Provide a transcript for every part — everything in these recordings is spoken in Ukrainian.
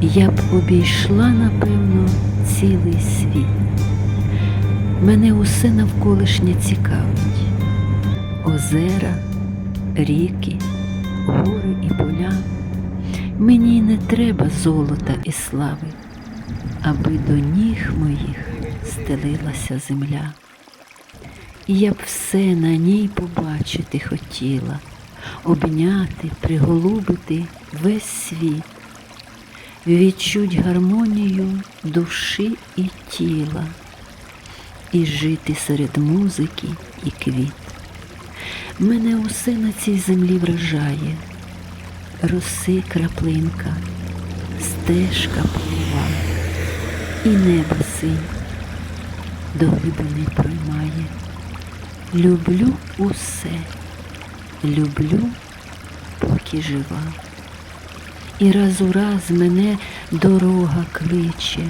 я б обійшла, напевно, цілий світ. Мене усе навколишнє цікавить. Озера, ріки, гори і поля. Мені не треба золота і слави, аби до ніг моїх стелилася земля. Я б все на ній побачити хотіла, обняти, приголубити весь світ, відчуть гармонію душі і тіла, і жити серед музики і квіт. Мене усе на цій землі вражає, роси краплинка, стежка плива, і небо синь до глибини проймає. Люблю усе, люблю, поки жива. І раз у раз мене дорога кличе,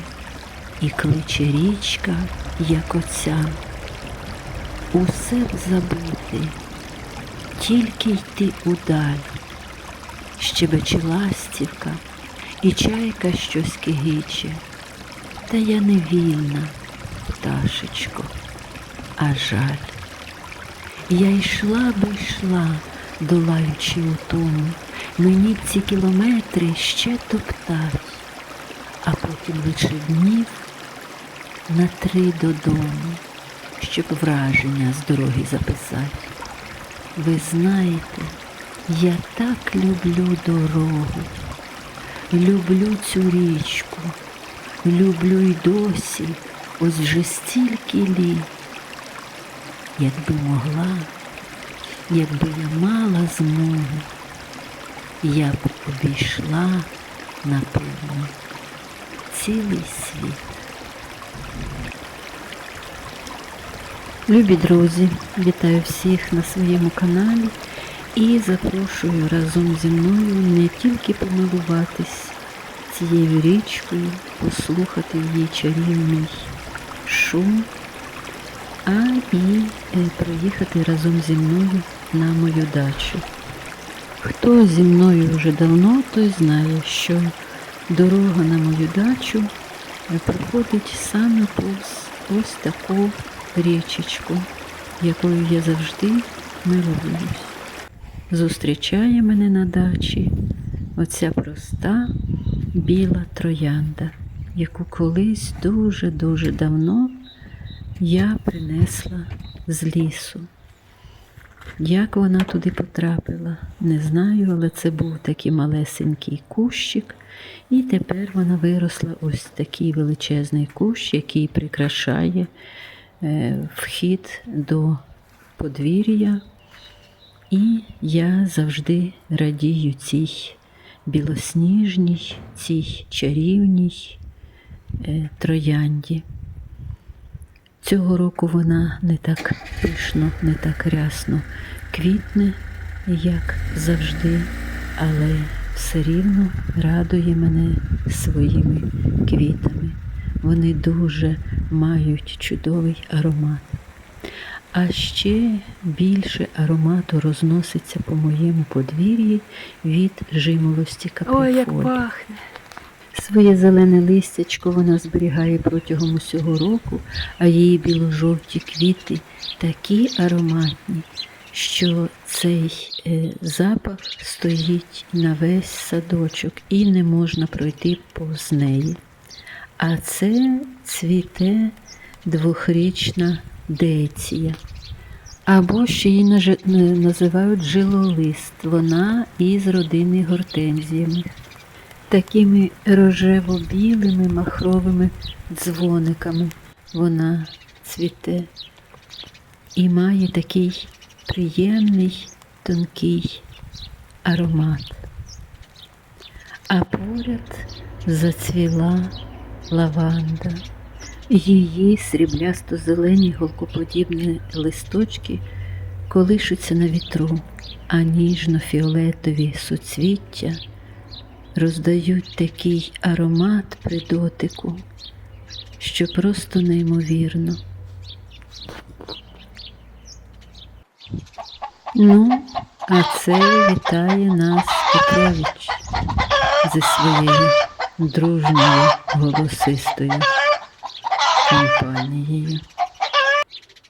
і кличе річка, як оця. Усе б забути, тільки йти удаль. Щебече ластівка, і чайка щось кигиче. Та я не вільна, пташечко, а жаль. Я йшла би йшла, долаючи утому, мені ці кілометри ще топтать, а потім лише днів на три додому, щоб враження з дороги записати. Ви знаєте, я так люблю дорогу, люблю цю річку, люблю й досі, ось вже стільки літ. Якби могла, якби я мала змогу, я б обійшла, напевно, цілий світ. Любі друзі, вітаю всіх на своєму каналі і запрошую разом зі мною не тільки помилуватись цією річкою, послухати її чарівний шум, а і е, проїхати разом зі мною на мою дачу. Хто зі мною вже давно, той знає, що дорога на мою дачу проходить саме повз ось таку річечку, якою я завжди милуюсь. Зустрічає мене на дачі оця проста біла троянда, яку колись дуже-дуже давно я принесла з лісу. Як вона туди потрапила, не знаю, але це був такий малесенький кущик, і тепер вона виросла ось такий величезний кущ, який прикрашає е, вхід до подвір'я. І я завжди радію цій білосніжній, цій чарівній е, троянді. Цього року вона не так пишно, не так рясно квітне, як завжди, але все рівно радує мене своїми квітами. Вони дуже мають чудовий аромат. А ще більше аромату розноситься по моєму подвір'ї від жимолості каприфолі. Ой, як пахне. Своє зелене листячко вона зберігає протягом усього року, а її біло-жовті квіти такі ароматні, що цей е, запах стоїть на весь садочок і не можна пройти повз неї. А це цвіте двохрічна деція. Або ще її називають жилолист. Вона із родини гортензіями такими рожево-білими махровими дзвониками вона цвіте і має такий приємний тонкий аромат. А поряд зацвіла лаванда. Її сріблясто-зелені голкоподібні листочки колишуться на вітру, а ніжно-фіолетові суцвіття роздають такий аромат при дотику, що просто неймовірно. Ну, а це вітає нас Петрович зі своєю дружньою голосистою компанією.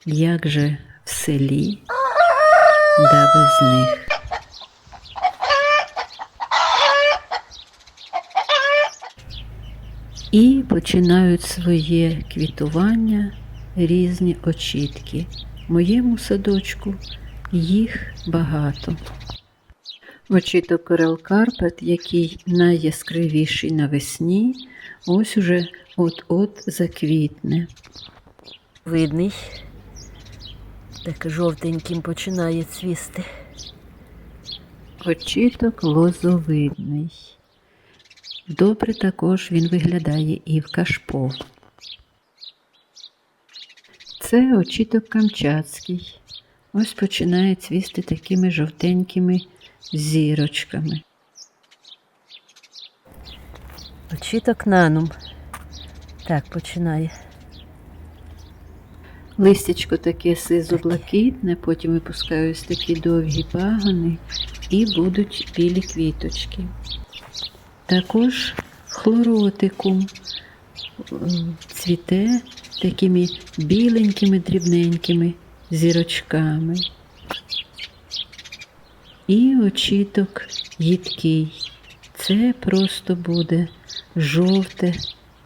Як же в селі, да без них. І починають своє квітування різні очітки. Моєму садочку їх багато. Очіток Корел Карпет, який найяскравіший навесні, ось уже от-от заквітне. Видний. Так жовтеньким починає цвісти. Очіток лозовидний. Добре також він виглядає і в кашпо. Це очіток камчатський. Ось починає цвісти такими жовтенькими зірочками. Очіток нанум. Так, починає. Листячко таке сизо-блакитне, потім випускаюсь такі довгі пагони і будуть білі квіточки. Також хлоротикум цвіте такими біленькими дрібненькими зірочками. І очіток їдкий. Це просто буде жовте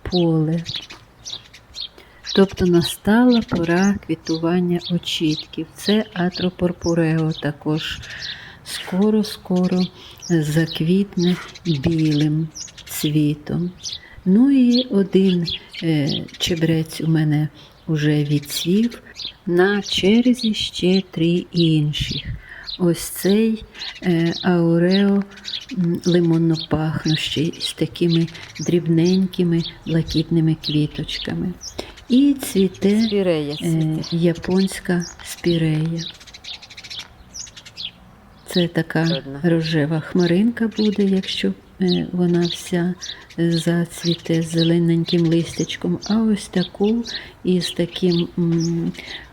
поле. Тобто настала пора квітування очітків. Це атропорпурео також скоро-скоро заквітне білим цвітом. Ну і один е, чебрець у мене вже відцвів, на черзі ще три інших. Ось цей е, аурео м, лимонно-пахнущий з такими дрібненькими блакитними квіточками. І цвіте Спірея е, японська спірея. Це така рожева хмаринка буде, якщо е, вона вся е, зацвіте зелененьким листячком. А ось таку із таким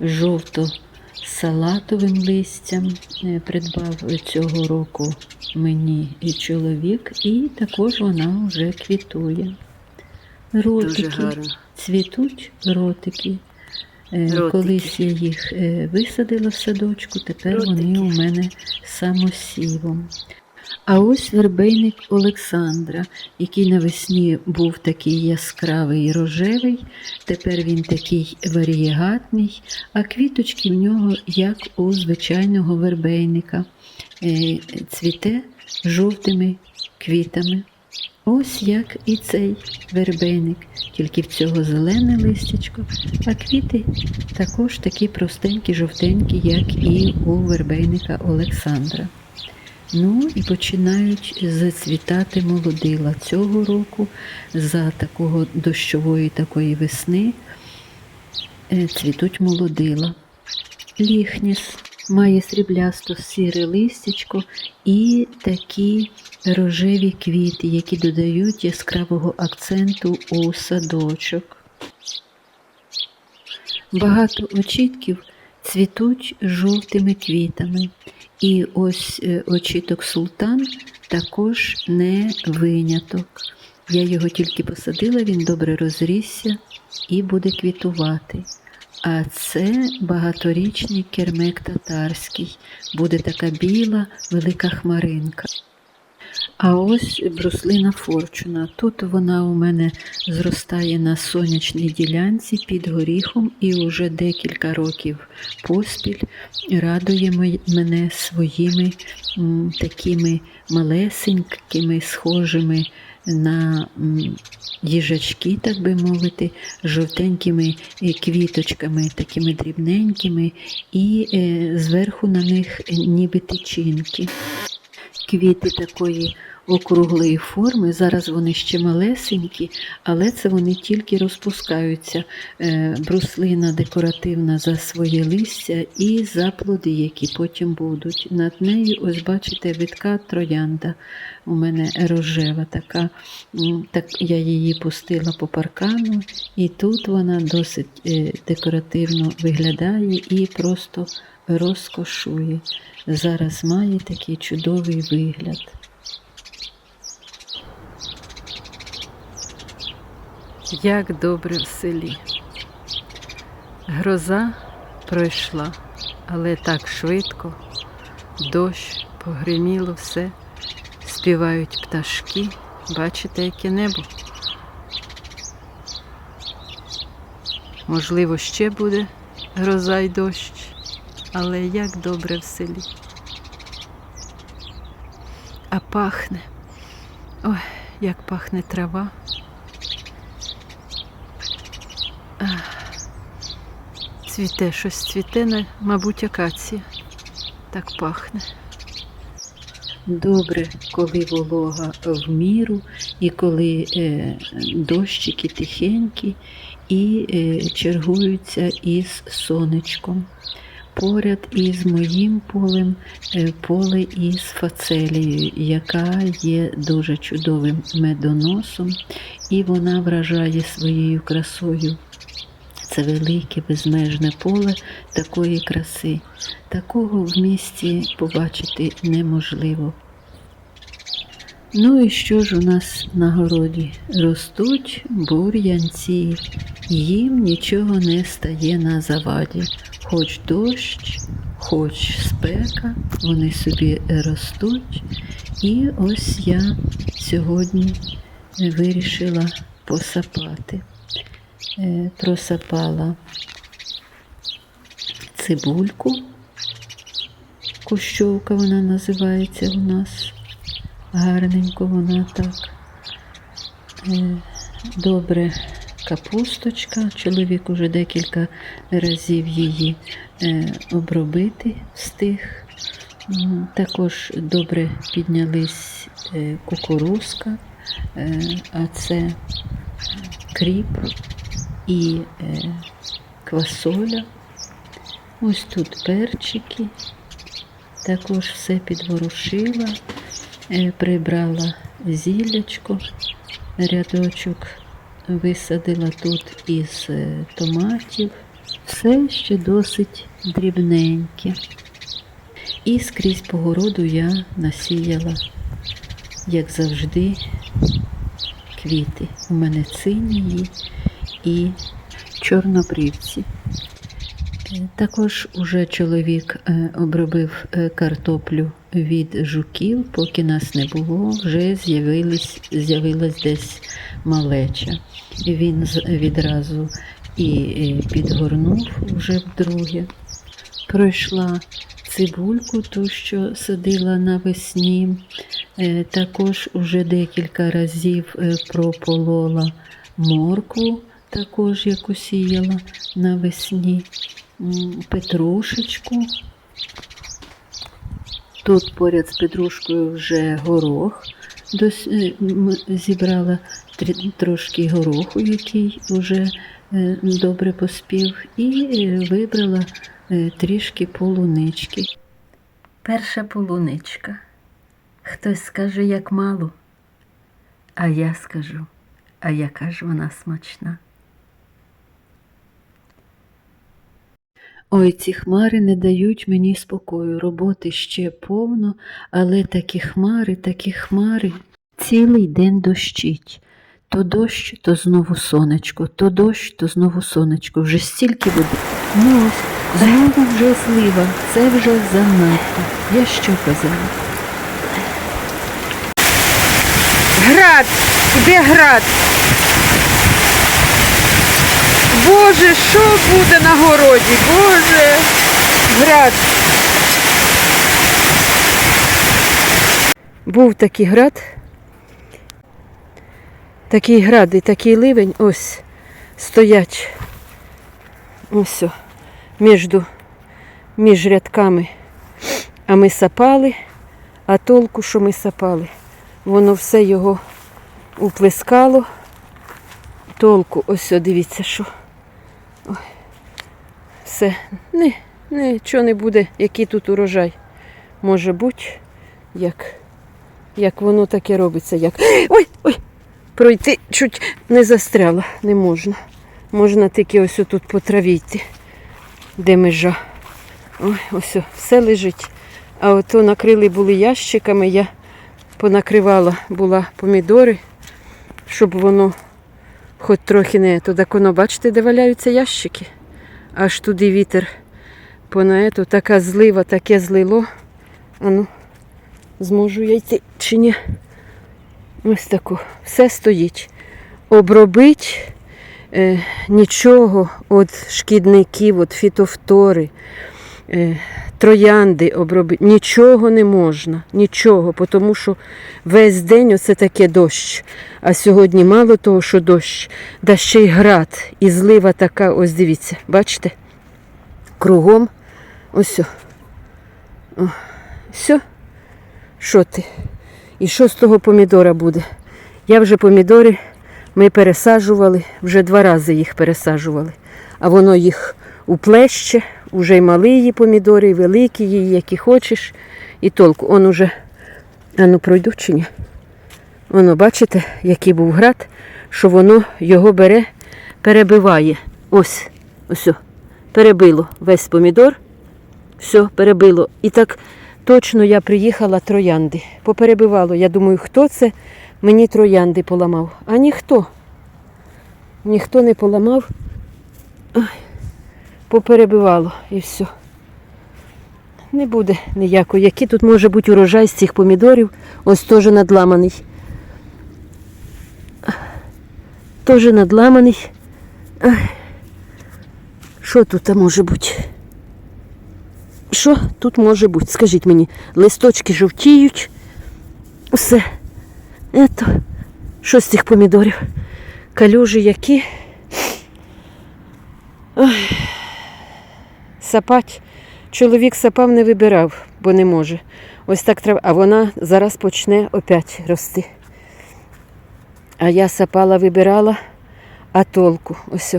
жовто-салатовим листям е, придбав цього року мені і чоловік, і також вона вже квітує. Ротики цвітуть ротики. Ротики. Колись я їх висадила в садочку, тепер вони у мене самосівом. А ось вербейник Олександра, який навесні був такий яскравий і рожевий, тепер він такий варієгатний, а квіточки в нього, як у звичайного вербейника, е, цвіте жовтими квітами. Ось як і цей вербейник, тільки в цього зелене листячко, а квіти також такі простенькі, жовтенькі, як і у вербейника Олександра. Ну і починають зацвітати молодила цього року за такого дощової такої весни е, цвітуть молодила. Ліхніс має сріблясто сіре листячко і такі рожеві квіти, які додають яскравого акценту у садочок. Багато очітків цвітуть жовтими квітами. І ось е, очіток султан також не виняток. Я його тільки посадила, він добре розрісся і буде квітувати. А це багаторічний кермек татарський, буде така біла велика хмаринка. А ось бруслина Форчуна. Тут вона у мене зростає на сонячній ділянці під горіхом і уже декілька років поспіль радує мене своїми такими малесенькими, схожими на м, їжачки, так би мовити, жовтенькими е, квіточками, такими дрібненькими, і е, зверху на них ніби тичинки. Квіти такої округлої форми. Зараз вони ще малесенькі, але це вони тільки розпускаються. Е, Бруслина декоративна за своє листя і за плоди, які потім будуть. Над нею, ось бачите, витка троянда. У мене рожева така. Так я її пустила по паркану, і тут вона досить е, декоративно виглядає і просто розкошує. Зараз має такий чудовий вигляд. Як добре в селі. Гроза пройшла, але так швидко, дощ, погриміло все, співають пташки. Бачите, яке небо? Можливо, ще буде гроза й дощ, але як добре в селі. А пахне. Ой, як пахне трава. Цвіте щось цвіте, мабуть, акація. Так пахне. Добре, коли волога в міру, і коли е, дощики тихенькі і е, чергуються із сонечком. Поряд із моїм полем е, поле із фацелією, яка є дуже чудовим медоносом, і вона вражає своєю красою. Це велике безмежне поле такої краси. Такого в місті побачити неможливо. Ну і що ж у нас на городі? Ростуть бур'янці, їм нічого не стає на заваді. Хоч дощ, хоч спека, вони собі ростуть. І ось я сьогодні вирішила посапати. Е, Просапала цибульку, кущовка вона називається у нас. Гарненько вона так. Е, Добре капусточка. Чоловік уже декілька разів її е, обробити встиг. Також добре піднялись е, кукурузка, а це кріп і квасоля. Ось тут перчики. Також все підворушила, прибрала зіллячко, рядочок висадила тут із е, томатів. Все ще досить дрібненьке. І скрізь по городу я насіяла, як завжди, квіти. У мене цинії і чорнобривці. Також уже чоловік е, обробив е, картоплю від жуків, поки нас не було, вже з'явилась десь малеча. Він відразу і підгорнув вже вдруге. Пройшла цибульку, ту, що садила навесні. Е, Також уже декілька разів прополола моркву, також яку сіяла навесні. Петрушечку. Тут поряд з петрушкою вже горох. Е, зібрала трошки гороху, який вже е, добре поспів, і е, вибрала трішки полунички. Перша полуничка. Хтось скаже, як мало, а я скажу, а яка ж вона смачна. Ой, ці хмари не дають мені спокою. Роботи ще повно, але такі хмари, такі хмари. Цілий день дощить. То дощ, то знову сонечко, то дощ, то знову сонечко. Вже стільки води. Ну ось, знову вже злива. Це вже занадто. Я що казала? Град! Де град? Боже, що буде на городі? Боже! Град! Був такий град. Такий град і такий ливень ось стоять. Ось між, між рядками. А ми сапали, А толку, що ми сапали, воно все його уплескало. Толку, ось дивіться, що. Ой. Все, не, нічого не буде, який тут урожай. Може бути, як, як воно таке робиться. Як... Ой, ой! Пройти чуть не застряла, не можна. Можна тільки ось тут по траві йти, де межа. Ой, ось все лежить. А ото накрили були ящиками, я понакривала була помідори, щоб воно хоч трохи не то так воно, бачите, де валяються ящики. Аж туди вітер понаету, така злива, таке злило. Ану, зможу я йти чи ні? Ось таку. Все стоїть. Обробить е, нічого від шкідників, від фітофтори, е, троянди обробити. Нічого не можна. Нічого, тому що весь день оце таке дощ. А сьогодні мало того, що дощ, да ще й град. І злива така, ось дивіться, бачите? Кругом. Ось. о. Все. Що ти? І що з того помідора буде? Я вже помідори ми пересаджували, вже два рази їх пересаджували. А воно їх уплеще, вже й малі її помідори, і великі її, які хочеш. І толку. Он уже, а ну пройду чи ні? Воно, бачите, який був град, що воно його бере, перебиває. Ось, ось, перебило весь помідор. Все, перебило. І так точно я приїхала троянди. Поперебивало. Я думаю, хто це мені троянди поламав? А ніхто. Ніхто не поламав. Поперебивало і все. Не буде ніякого. Який тут може бути урожай з цих помідорів? Ось теж надламаний. Теж надламаний. Що тут може бути? Що тут може бути? Скажіть мені, листочки жовтіють. Все. Ето. Що з цих помідорів? Калюжі які. Ой. Сапать. Чоловік сапав не вибирав, бо не може. Ось так треба. А вона зараз почне опять рости. А я сапала, вибирала, а толку. Ось.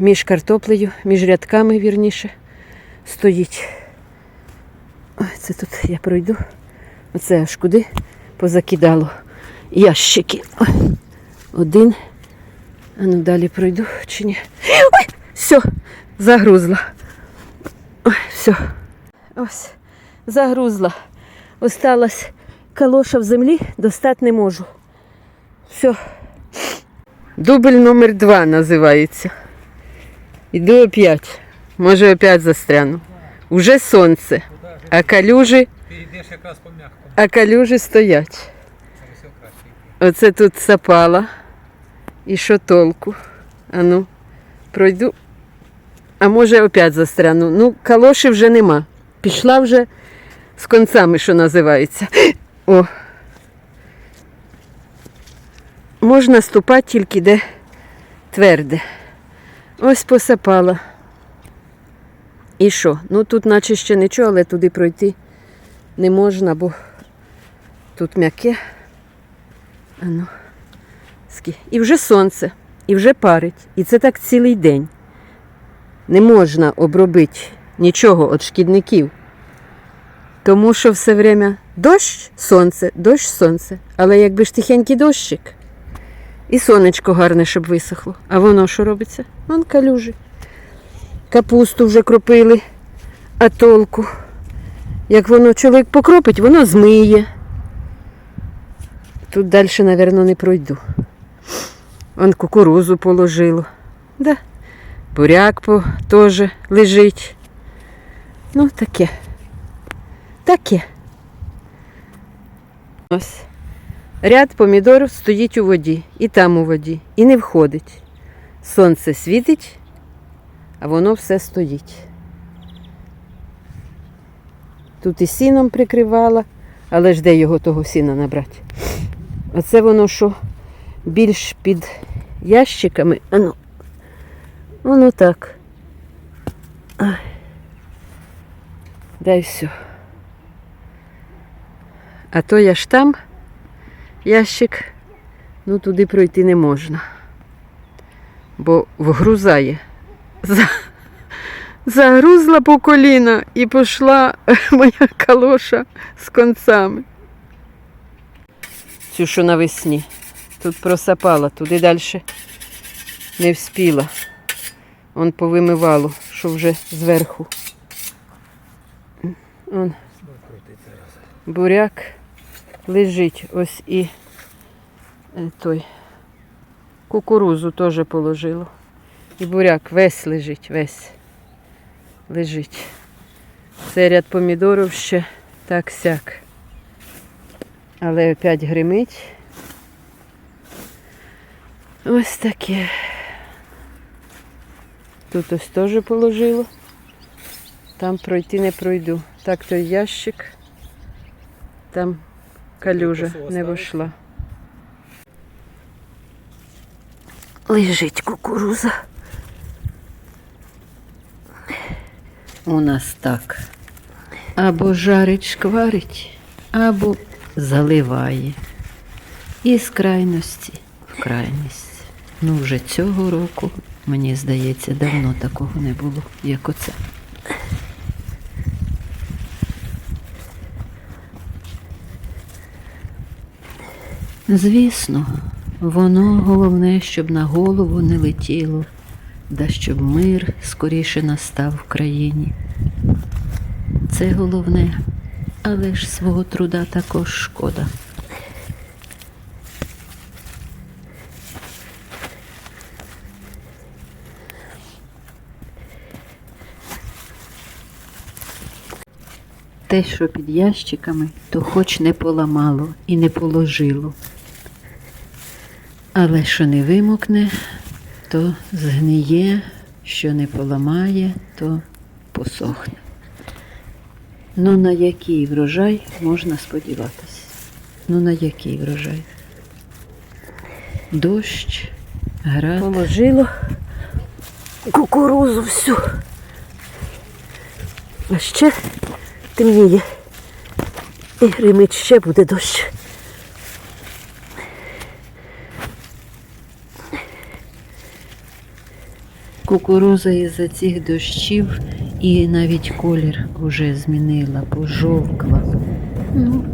Між картоплею, між рядками вірніше стоїть. Ой, це тут я пройду. Оце аж куди позакидало ящики. Ой, один. А ну далі пройду чи ні. Ой, все, загрузла. Ой, все. Ось, загрузла. Осталась калоша в землі, достати не можу. Все. Дубль номер два називається. Іду опять. Може опять застряну. Уже сонце, а калюжі, а калюжі стоять. Оце тут сапала. І що толку? Ану, пройду. А може опять застряну. Ну, калоші вже нема. Пішла вже з концами, що називається. О. Можна ступати тільки де тверде. Ось посапала. І що? Ну тут наче ще нічого, але туди пройти не можна, бо тут м'яке. Ану. І вже сонце, і вже парить. І це так цілий день. Не можна обробити нічого від шкідників. Тому що все время дощ, сонце, дощ, сонце. Але якби ж тихенький дощик, і сонечко гарне, щоб висохло. А воно що робиться? Вон калюжі. Капусту вже кропили, а толку. Як воно чоловік покропить, воно змиє. Тут далі, мабуть, не пройду. Он кукурузу положило. Да. Буряк по, теж лежить. Ну, таке. Таке. Ось. Ряд помідорів стоїть у воді, і там у воді, і не входить. Сонце світить, воно все стоїть. Тут і сіном прикривала, але ж де його того сіна набрати? Оце воно що більш під ящиками. Ану, воно так. Ай. Дай все. А то я ж там ящик, ну туди пройти не можна. Бо вгрузає. За... Загрузла по коліна і пішла моя калоша з концами. Цю, що навесні. Тут просапала, туди далі не вспіла. Он повимивало, що вже зверху. Он буряк лежить. Ось і е, той кукурузу теж положило. І буряк весь лежить, весь лежить. Це ряд помідорів ще так сяк. Але опять гримить. Ось таке. Тут ось теж положило. Там пройти не пройду. Так той ящик. Там калюжа не вийшла. Лежить кукуруза. У нас так. Або жарить, шкварить, або заливає. І з крайності в крайність. Ну, вже цього року, мені здається, давно такого не було, як оце. Звісно, воно головне, щоб на голову не летіло, да щоб мир скоріше настав в країні. Це головне, але ж свого труда також шкода. Те, що під ящиками, то хоч не поламало і не положило. Але що не вимокне, то згниє, що не поламає, то посохне. Ну на який врожай можна сподіватися? Ну на який врожай? Дощ, град. Положило кукурузу всю. А ще темніє. І гримить ще буде дощ. Кукуруза із-за цих дощів і навіть колір уже змінила, пожовкла. Ну,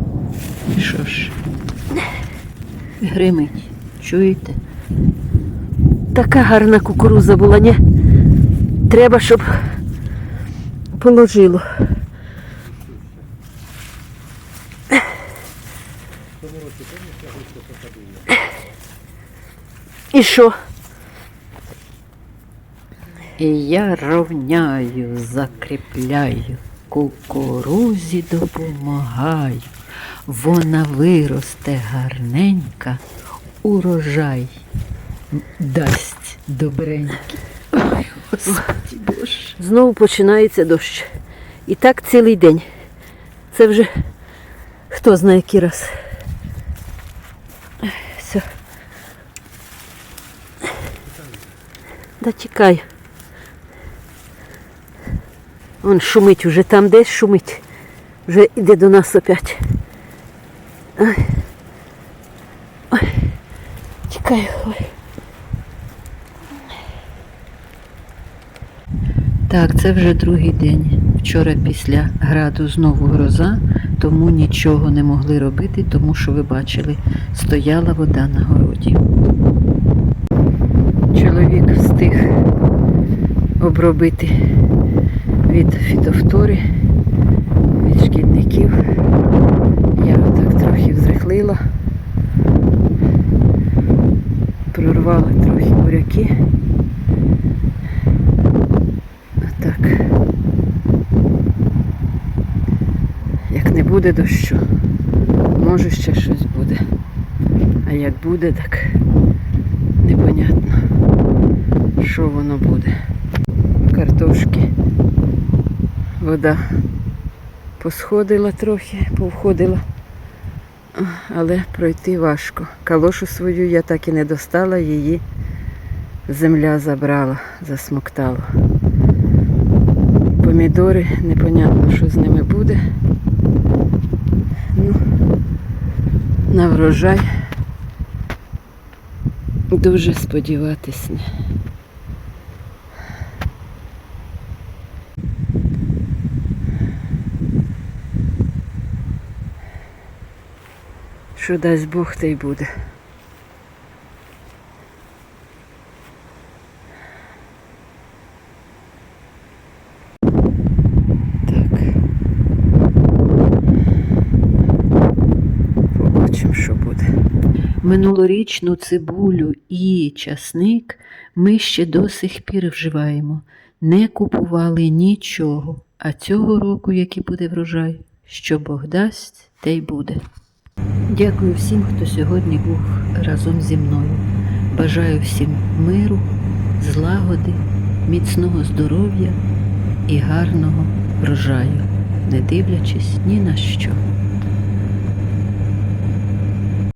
що ж, гримить, чуєте? Така гарна кукуруза була, ні? Треба, щоб положило. І що? І я ровняю, закріпляю, кукурузі допомагаю. Вона виросте гарненька, урожай дасть добренький. Ой, Боже. Знову починається дощ. І так цілий день. Це вже хто знає який раз. Все. Да тікай. Он шумить уже там десь шумить. Вже йде до нас опять. Ай. Ой. Тікай. Ой. Так, це вже другий день. Вчора після граду знову гроза, тому нічого не могли робити, тому що ви бачили, стояла вода на городі. Чоловік встиг обробити від фітофтори, від шкідників. Я так трохи взрихлила, прорвала трохи буряки. Так. Як не буде дощу, може ще щось буде. А як буде, так непонятно, що воно буде. Картошки. Вода посходила трохи, повходила, але пройти важко. Калошу свою я так і не достала, її земля забрала, засмоктала. Помідори, непонятно, що з ними буде. Ну, на врожай. Дуже сподіватись. Що дасть Бог, те й буде. Що буде. Минулорічну цибулю і часник ми ще до сих пір вживаємо. Не купували нічого, а цього року, який буде врожай, що Бог дасть, те й буде. Дякую всім, хто сьогодні був разом зі мною. Бажаю всім миру, злагоди, міцного здоров'я і гарного врожаю, не дивлячись ні на що.